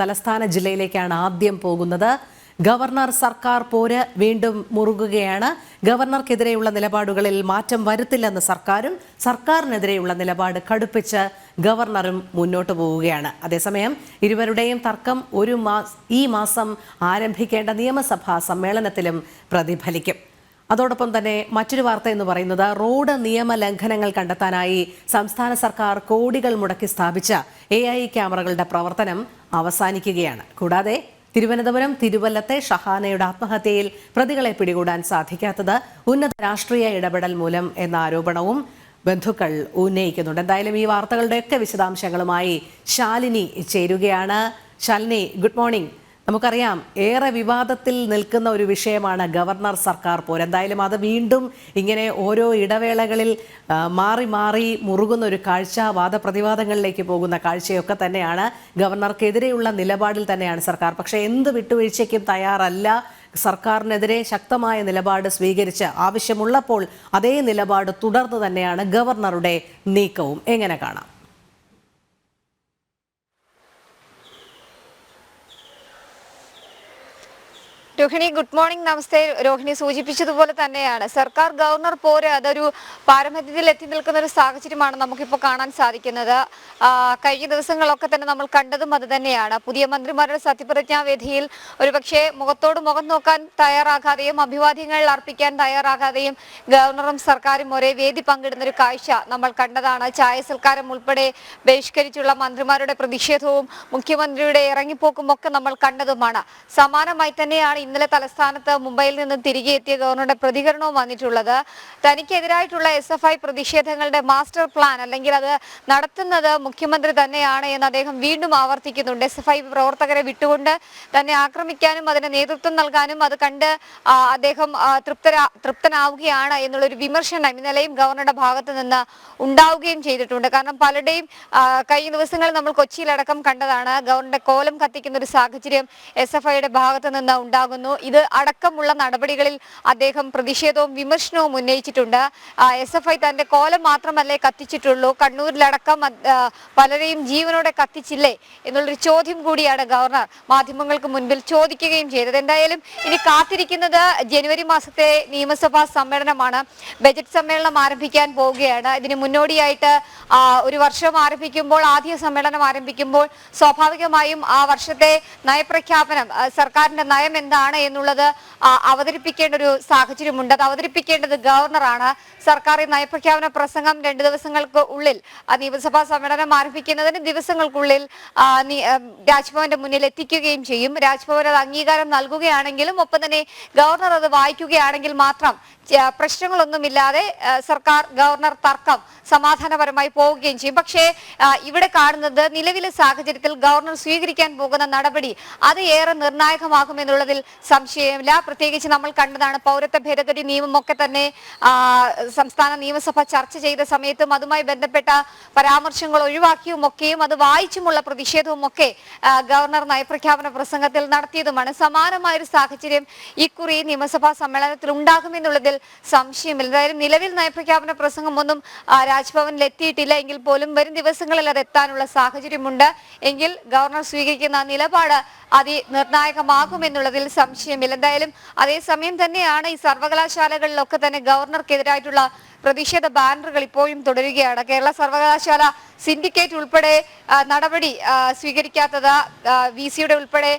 തലസ്ഥാന ജില്ലയിലേക്കാണ് ആദ്യം പോകുന്നത്. ഗവർണർ സർക്കാർ പോര് വീണ്ടും മുറുകുകയാണ്. ഗവർണർക്കെതിരെയുള്ള നിലപാടുകളിൽ മാറ്റം വരുത്തില്ലെന്ന് സർക്കാരും സർക്കാരിനെതിരെയുള്ള നിലപാട് കടുപ്പിച്ച് ഗവർണറും മുന്നോട്ട് പോവുകയാണ്. അതേസമയം ഇരുവരുടെയും തർക്കം ഒരു മാസ് ഈ മാസം ആരംഭിക്കേണ്ട നിയമസഭാ സമ്മേളനത്തിലും പ്രതിഫലിക്കും. അതോടൊപ്പം തന്നെ മറ്റൊരു വാർത്ത എന്ന് പറയുന്നത് റോഡ് നിയമ ലംഘനങ്ങൾ കണ്ടെത്താനായി സംസ്ഥാന സർക്കാർ കോടികൾ മുടക്കി സ്ഥാപിച്ച എ ഐ ക്യാമറകളുടെ പ്രവർത്തനം അവസാനിക്കുകയാണ്. കൂടാതെ തിരുവനന്തപുരം തിരുവല്ലത്തെ ഷഹാനയുടെ ആത്മഹത്യയിൽ പ്രതികളെ പിടികൂടാൻ സാധിക്കാത്തത് ഉന്നത രാഷ്ട്രീയ ഇടപെടൽ മൂലം എന്ന ആരോപണവും ബന്ധുക്കൾ ഉന്നയിക്കുന്നുണ്ട്. എന്തായാലും ഈ വാർത്തകളുടെയൊക്കെ വിശദാംശങ്ങളുമായി ശാലിനി ചേരുകയാണ്. ശാലിനി ഗുഡ് മോർണിംഗ് നമുക്കറിയാം ഏറെ വിവാദത്തിൽ നിൽക്കുന്ന ഒരു വിഷയമാണ് ഗവർണർ സർക്കാർ പോര്. എന്തായാലും അത് വീണ്ടും ഇങ്ങനെ ഓരോ ഇടവേളകളിൽ മാറി മാറി മുറുകുന്ന ഒരു കാഴ്ച വാദപ്രതിവാദങ്ങളിലേക്ക് പോകുന്ന കാഴ്ചയൊക്കെ തന്നെയാണ് ഗവർണർക്കെതിരെയുള്ള നിലപാടിൽ തന്നെയാണ് സർക്കാർ. പക്ഷേ എന്ത് വിട്ടുവീഴ്ചയ്ക്കും തയ്യാറല്ല. സർക്കാരിനെതിരെ ശക്തമായ നിലപാട് സ്വീകരിച്ച് ആവശ്യമുള്ളപ്പോൾ അതേ നിലപാട് തുടർന്ന് തന്നെയാണ് ഗവർണറുടെ നീക്കവും. എങ്ങനെ കാണാം? രോഹിണി ഗുഡ് മോർണിംഗ് നമസ്തേ. രോഹിണി സൂചിപ്പിച്ചതുപോലെ തന്നെയാണ്. സർക്കാർ ഗവർണർ പോരെ അതൊരു പാരമ്പര്യത്തിൽ എത്തി നിൽക്കുന്ന ഒരു സാഹചര്യമാണ് നമുക്കിപ്പോൾ കാണാൻ സാധിക്കുന്നത്. കഴിഞ്ഞ ദിവസങ്ങളൊക്കെ തന്നെ നമ്മൾ കണ്ടതും അത് തന്നെയാണ്. പുതിയ മന്ത്രിമാരുടെ സത്യപ്രതിജ്ഞാവേദിയിൽ ഒരുപക്ഷെ മുഖത്തോട് മുഖം നോക്കാൻ തയ്യാറാകാതെയും അഭിവാദ്യങ്ങൾ അർപ്പിക്കാൻ തയ്യാറാകാതെയും ഗവർണറും സർക്കാരും ഒരേ വേദി പങ്കിടുന്ന ഒരു കാഴ്ച നമ്മൾ കണ്ടതാണ്. ചായ സൽക്കാരം ഉൾപ്പെടെ ബഹിഷ്കരിച്ചുള്ള മന്ത്രിമാരുടെ പ്രതിഷേധവും മുഖ്യമന്ത്രിയുടെ ഇറങ്ങിപ്പോക്കും ഒക്കെ നമ്മൾ കണ്ടതുമാണ്. സമാനമായി തന്നെയാണ് ഇന്നലെ തലസ്ഥാനത്ത് മുംബൈയിൽ നിന്നും തിരികെ എത്തിയ ഗവർണറുടെ പ്രതികരണവും വന്നിട്ടുള്ളത്. തനിക്കെതിരായിട്ടുള്ള എസ് എഫ് ഐ പ്രതിഷേധങ്ങളുടെ മാസ്റ്റർ പ്ലാൻ അല്ലെങ്കിൽ അത് നടത്തുന്നത് മുഖ്യമന്ത്രി തന്നെയാണ് എന്ന് അദ്ദേഹം വീണ്ടും ആവർത്തിക്കുന്നുണ്ട്. എസ് എഫ് ഐ പ്രവർത്തകരെ വിട്ടുകൊണ്ട് തന്നെ ആക്രമിക്കാനും അതിന് നേതൃത്വം നൽകാനും അത് കണ്ട് അദ്ദേഹം തൃപ്തരാ തൃപ്തനാവുകയാണ് എന്നുള്ളൊരു വിമർശനം ഇന്നലെയും ഗവർണറുടെ ഭാഗത്ത് നിന്ന് ഉണ്ടാവുകയും ചെയ്തിട്ടുണ്ട്. കാരണം പലരുടെയും കഴിഞ്ഞ ദിവസങ്ങൾ നമ്മൾ കൊച്ചിയിലടക്കം കണ്ടതാണ്. ഗവർണറുടെ കോലം കത്തിക്കുന്ന ഒരു സാഹചര്യം എസ് എഫ് ഐയുടെ ഭാഗത്ത് നിന്ന് ഉണ്ടാകുന്നു ഇത് അടക്കമുള്ള നടപടികളിൽ അദ്ദേഹം പ്രതിഷേധവും വിമർശനവും ഉന്നയിച്ചിട്ടുണ്ട്. എസ് എഫ് ഐ തന്റെ കോലം മാത്രമല്ലേ കത്തിച്ചിട്ടുള്ളൂ. കണ്ണൂരിലടക്കം പലരെയും ജീവനോടെ കത്തിച്ചില്ലേ എന്നുള്ളൊരു ചോദ്യം കൂടിയാണ് ഗവർണർ മാധ്യമങ്ങൾക്ക് മുൻപിൽ ചോദിക്കുകയും ചെയ്തത്. എന്തായാലും ഇനി കാത്തിരിക്കുന്നത് ജനുവരി മാസത്തെ നിയമസഭാ സമ്മേളനമാണ്. ബജറ്റ് സമ്മേളനം ആരംഭിക്കാൻ പോവുകയാണ്. ഇതിന് മുന്നോടിയായിട്ട് ഒരു വർഷം ആരംഭിക്കുമ്പോൾ ആദ്യ സമ്മേളനം ആരംഭിക്കുമ്പോൾ സ്വാഭാവികമായും ആ വർഷത്തെ നയപ്രഖ്യാപനം സർക്കാരിന്റെ നയം എന്താണ്? എന്നുള്ളത് അവതരിപ്പിക്കേണ്ട ഒരു സാഹചര്യമുണ്ട്. അത് അവതരിപ്പിക്കേണ്ടത് ഗവർണറാണ്. സർക്കാർ ഈ നയപ്രഖ്യാപന പ്രസംഗം രണ്ട് ദിവസങ്ങൾക്ക് ഉള്ളിൽ നിയമസഭാ സമ്മേളനം ആരംഭിക്കുന്നതിന് ദിവസങ്ങൾക്കുള്ളിൽ രാജ്ഭവന്റെ മുന്നിൽ എത്തിക്കുകയും ചെയ്യും. രാജ്ഭവൻ അത് അംഗീകാരം നൽകുകയാണെങ്കിലും ഒപ്പം തന്നെ ഗവർണർ അത് വായിക്കുകയാണെങ്കിൽ മാത്രം പ്രശ്നങ്ങളൊന്നുമില്ലാതെ സർക്കാർ ഗവർണർ തർക്കം സമാധാനപരമായി പോവുകയും ചെയ്യും. പക്ഷേ ഇവിടെ കാണുന്നത് നിലവിലെ സാഹചര്യത്തിൽ ഗവർണർ സ്വീകരിക്കാൻ പോകുന്ന നടപടി അത് ഏറെ നിർണായകമാകും എന്നുള്ളതിൽ സംശയമില്ല. പ്രത്യേകിച്ച് നമ്മൾ കണ്ടതാണ് പൗരത്വ ഭേദഗതി നിയമമൊക്കെ തന്നെ സംസ്ഥാന നിയമസഭ ചർച്ച ചെയ്ത സമയത്തും അതുമായി ബന്ധപ്പെട്ട പരാമർശങ്ങൾ ഒഴിവാക്കിയും ഒക്കെയും അത് വായിച്ചുമുള്ള പ്രതിഷേധവും ഒക്കെ ഗവർണർ നയപ്രഖ്യാപന പ്രസംഗത്തിൽ നടത്തിയതുമാണ്. സമാനമായ ഒരു സാഹചര്യം ഇക്കുറി നിയമസഭാ സമ്മേളനത്തിൽ ഉണ്ടാകുമെന്നുള്ളതിൽ സംശയമില്ല. എന്തായാലും നിലവിൽ നയപ്രഖ്യാപന പ്രസംഗം ഒന്നും രാജ്ഭവനിൽ എത്തിയിട്ടില്ല. എങ്കിൽ പോലും വരും ദിവസങ്ങളിൽ അത് എത്താനുള്ള സാഹചര്യമുണ്ട്. എങ്കിൽ ഗവർണർ സ്വീകരിക്കുന്ന നിലപാട് അതി അതിനിർണായകമാകുമെന്നുള്ളതിൽ സംശയമില്ല. എന്തായാലും അതേസമയം തന്നെയാണ് ഈ സർവകലാശാലകളിലൊക്കെ തന്നെ ഗവർണർക്കെതിരായിട്ടുള്ള പ്രതിഷേധ ബാനറുകൾ ഇപ്പോഴും തുടരുകയാണ്. കേരള സർവകലാശാല സിൻഡിക്കേറ്റ് ഉൾപ്പെടെ നടപടി സ്വീകരിക്കാത്തത് വി സിയുടെ ഉൾപ്പെടെ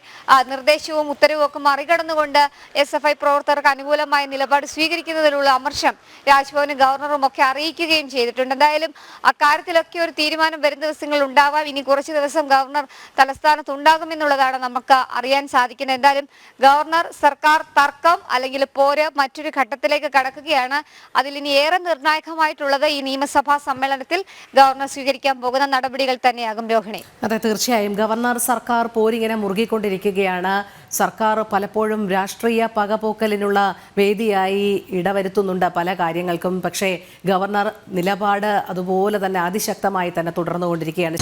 നിർദ്ദേശവും ഉത്തരവും ഒക്കെ മറികടന്നുകൊണ്ട് എസ് എഫ് ഐ പ്രവർത്തകർക്ക് അനുകൂലമായ നിലപാട് സ്വീകരിക്കുന്നതിലുള്ള അമർഷം രാജ്ഭവനും ഗവർണറും ഒക്കെ അറിയിക്കുകയും ചെയ്തിട്ടുണ്ട്. എന്തായാലും അക്കാര്യത്തിലൊക്കെ ഒരു തീരുമാനം വരും ദിവസങ്ങളിൽ ഉണ്ടാവാം. ഇനി കുറച്ച് ദിവസം ഗവർണർ തലസ്ഥാനത്ത് ഉണ്ടാകുമെന്നുള്ളതാണ് നമുക്ക് അറിയാൻ സാധിക്കുന്നത്. എന്തായാലും ഗവർണർ സർക്കാർ തർക്കം അല്ലെങ്കിൽ പോര് മറ്റൊരു ഘട്ടത്തിലേക്ക് കടക്കുകയാണ്. അതിൽ ഇനി ഏറെ നിർണായകമായിട്ടുള്ളത് ഈ നിയമസഭാ സമ്മേളനത്തിൽ ഗവർണർ സ്വീകരിക്കാൻ പോകുന്ന നടപടികൾ തന്നെയാകും രോഹിണി. അതെ തീർച്ചയായും. ഗവർണർ സർക്കാർ പോരിങ്ങനെ മുറുകിക്കൊണ്ടിരിക്കുകയാണ്. സർക്കാർ പലപ്പോഴും രാഷ്ട്രീയ പകപോക്കലിനുള്ള വേദിയായി ഇടവരുത്തുന്നുണ്ട് പല കാര്യങ്ങൾക്കും. പക്ഷേ ഗവർണർ നിലപാട് അതുപോലെ തന്നെ അതിശക്തമായി തന്നെ തുടർന്നുകൊണ്ടിരിക്കുകയാണ്.